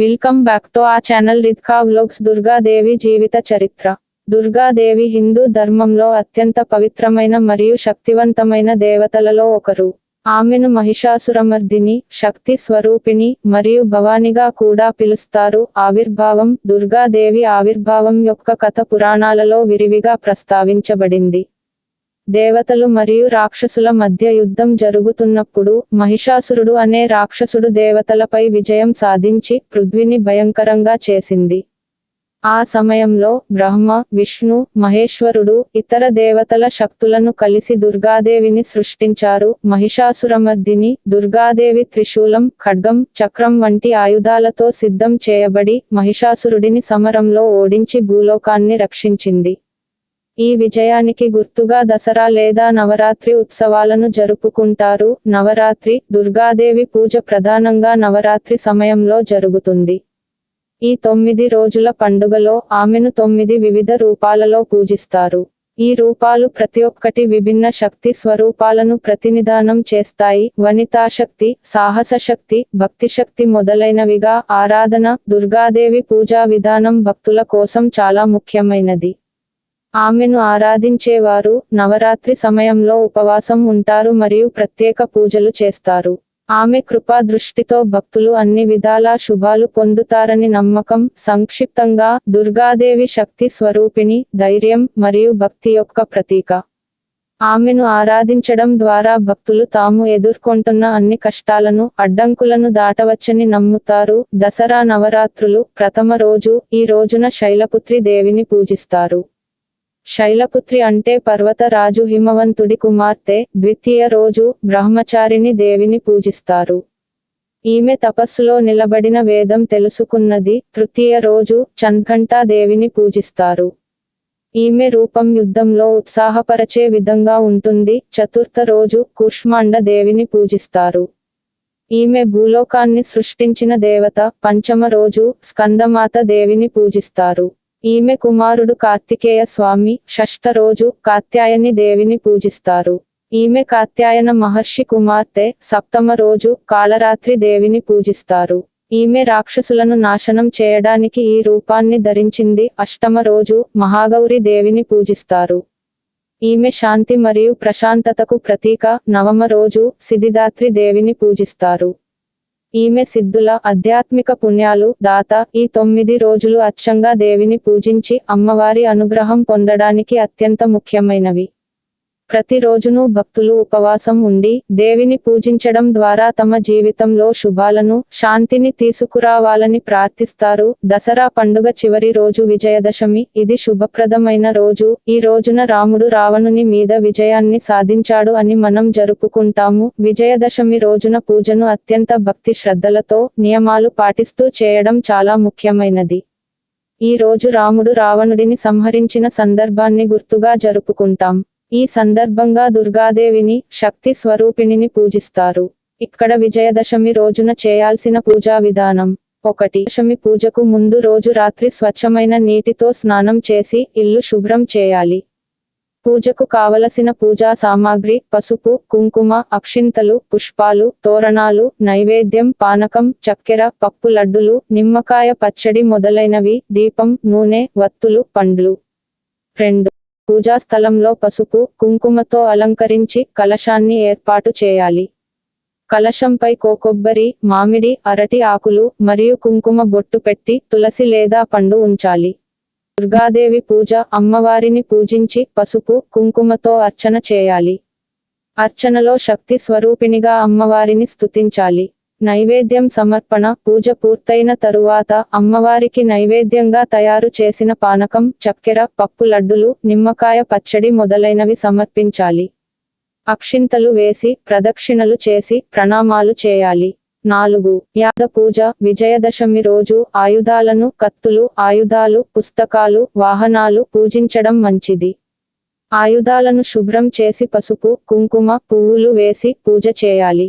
Welcome back to ఆ channel రిద్కా vlogs Durgadevi జీవిత చరిత్ర దుర్గాదేవి హిందూ ధర్మంలో అత్యంత పవిత్రమైన మరియు శక్తివంతమైన దేవతలలో ఒకరు. ఆమెను మహిషాసురమర్దిని శక్తి స్వరూపిణి మరియు భవానిగా కూడా పిలుస్తారు. ఆవిర్భావం దుర్గాదేవి ఆవిర్భావం యొక్క కథ పురాణాలలో విరివిగా ప్రస్తావించబడింది. దేవతలు మరియు రాక్షసుల మధ్య యుద్ధం జరుగుతున్నప్పుడు మహిషాసురుడు అనే రాక్షసుడు దేవతలపై విజయం సాధించి పృథ్వీని భయంకరంగా చేసింది. ఆ సమయంలో బ్రహ్మ విష్ణు మహేశ్వరుడు ఇతర దేవతల శక్తులను కలిసి దుర్గాదేవిని సృష్టించారు. మహిషాసురమర్దిని దుర్గాదేవి త్రిశూలం ఖడ్గం చక్రం వంటి ఆయుధాలతో సిద్ధం చేయబడి మహిషాసురుడిని సమరంలో ఓడించి భూలోకాన్ని రక్షించింది. ఈ విజయానికి గుర్తుగా దసరా లేదా నవరాత్రి ఉత్సవాలను జరుపుకుంటారు. నవరాత్రి దుర్గాదేవి పూజ ప్రధానంగా నవరాత్రి సమయంలో జరుగుతుంది. ఈ తొమ్మిది రోజుల పండుగలో ఆమెను తొమ్మిది వివిధ రూపాలలో పూజిస్తారు. ఈ రూపాలు ప్రతి ఒక్కటి విభిన్న శక్తి స్వరూపాలను ప్రతినిధానం చేస్తాయి. వనితాశక్తి సాహస శక్తి భక్తి శక్తి మొదలైనవిగా ఆరాధన దుర్గాదేవి పూజా విధానం భక్తుల కోసం చాలా ముఖ్యమైనది. ఆమెను ఆరాధించేవారు నవరాత్రి సమయంలో ఉపవాసం ఉంటారు మరియు ప్రత్యేక పూజలు చేస్తారు. ఆమె కృపా దృష్టితో భక్తులు అన్ని విధాలా శుభాలు పొందుతారని నమ్మకం సంక్షిప్తంగా దుర్గాదేవి శక్తి స్వరూపిణి ధైర్యం మరియు భక్తి యొక్క ప్రతీక. ఆమెను ఆరాధించడం ద్వారా భక్తులు తాము ఎదుర్కొంటున్న అన్ని కష్టాలను అడ్డంకులను దాటవచ్చని నమ్ముతారు. దసరా నవరాత్రులు ప్రథమ రోజు ఈ రోజున శైలపుత్రి దేవిని పూజిస్తారు. శైలపుత్రి అంటే పర్వతరాజు హిమవంతుడి కుమార్తె ద్వితీయ రోజు బ్రహ్మచారిని దేవిని పూజిస్తారు. ఈమె తపస్సులో నిలబడిన వేదం తెలుసుకున్నది తృతీయ రోజు చంద్ఘంటా దేవిని పూజిస్తారు. ఈమె రూపం యుద్ధంలో ఉత్సాహపరచే విధంగా ఉంటుంది చతుర్థ రోజు కూష్మాండ దేవిని పూజిస్తారు. ఈమె భూలోకాన్ని సృష్టించిన దేవత పంచమ రోజు స్కందమాత దేవిని పూజిస్తారు. ఈమె కుమారుడు కార్తికేయ స్వామి షష్ఠ రోజు కాత్యాయని దేవిని పూజిస్తారు. ఈమె కాత్యాయన మహర్షి కుమార్తె సప్తమ రోజు కాళరాత్రి దేవిని పూజిస్తారు. ఈమె రాక్షసులను నాశనం చేయడానికి ఈ రూపాన్ని ధరించింది అష్టమ రోజు మహాగౌరి దేవిని పూజిస్తారు. ఈమె శాంతి మరియు ప్రశాంతతకు ప్రతీక నవమ రోజు సిద్ధిదాత్రి దేవిని పూజిస్తారు. ఈమె సిద్ధుల ఆధ్యాత్మిక పుణ్యాలు దాత ఈ తొమ్మిది రోజులు అచ్చంగా దేవిని పూజించి అమ్మవారి అనుగ్రహం పొందడానికి అత్యంత ముఖ్యమైనవి. ప్రతిరోజును భక్తులు ఉపవాసం ఉండి దేవిని పూజించడం ద్వారా తమ జీవితంలో శుభాలను శాంతిని తీసుకురావాలని ప్రార్థిస్తారు. దసరా పండుగ చివరి రోజు విజయదశమి. ఇది శుభప్రదమైన రోజు. ఈ రోజున రాముడు రావణుని మీద విజయాన్ని సాధించాడు అని మనం జరుపుకుంటాము. విజయదశమి రోజున పూజను అత్యంత భక్తి శ్రద్ధలతో నియమాలు పాటిస్తూ చేయడం చాలా ముఖ్యమైనది. ఈ రోజు రాముడు రావణుడిని సంహరించిన సందర్భాన్ని గుర్తుగా జరుపుకుంటాం. ఈ సందర్భంగా దుర్గాదేవిని శక్తి స్వరూపిణిని పూజిస్తారు. ఇక్కడ విజయదశమి రోజున చేయాల్సిన పూజా విధానం. ఒకటి దశమి పూజకు ముందు రోజు రాత్రి స్వచ్ఛమైన నీటితో స్నానం చేసి ఇల్లు శుభ్రం చేయాలి. పూజకు కావలసిన పూజా సామాగ్రి పసుపు కుంకుమ అక్షింతలు పుష్పాలు తోరణాలు నైవేద్యం పానకం చక్కెర పప్పు లడ్డులు నిమ్మకాయ పచ్చడి మొదలైనవి దీపం నూనె వత్తులు పండ్లు. రెండు పూజా స్థలంలో పసుపు కుంకుమతో అలంకరించి కలశాన్ని ఏర్పాటు చేయాలి. కలశంపై కోకొబ్బరి మామిడి అరటి ఆకులు మరియు కుంకుమ బొట్టు పెట్టి తులసి లేదా పండు ఉంచాలి. దుర్గాదేవి పూజ అమ్మవారిని పూజించి పసుపు కుంకుమతో అర్చన చేయాలి. అర్చనలో శక్తి స్వరూపిణిగా అమ్మవారిని స్తుతించాలి. నైవేద్యం సమర్పణ పూజ పూర్తయిన తరువాత అమ్మవారికి నైవేద్యంగా తయారు చేసిన పానకం చక్కెర పప్పు లడ్డులు నిమ్మకాయ పచ్చడి మొదలైనవి సమర్పించాలి. అక్షింతలు వేసి ప్రదక్షిణలు చేసి ప్రణామాలు చేయాలి. నాలుగు. యాద పూజ విజయదశమి రోజు ఆయుధాలను కత్తులు ఆయుధాలు పుస్తకాలు వాహనాలు పూజించడం మంచిది. ఆయుధాలను శుభ్రం చేసి పసుపు కుంకుమ పువ్వులు వేసి పూజ చేయాలి.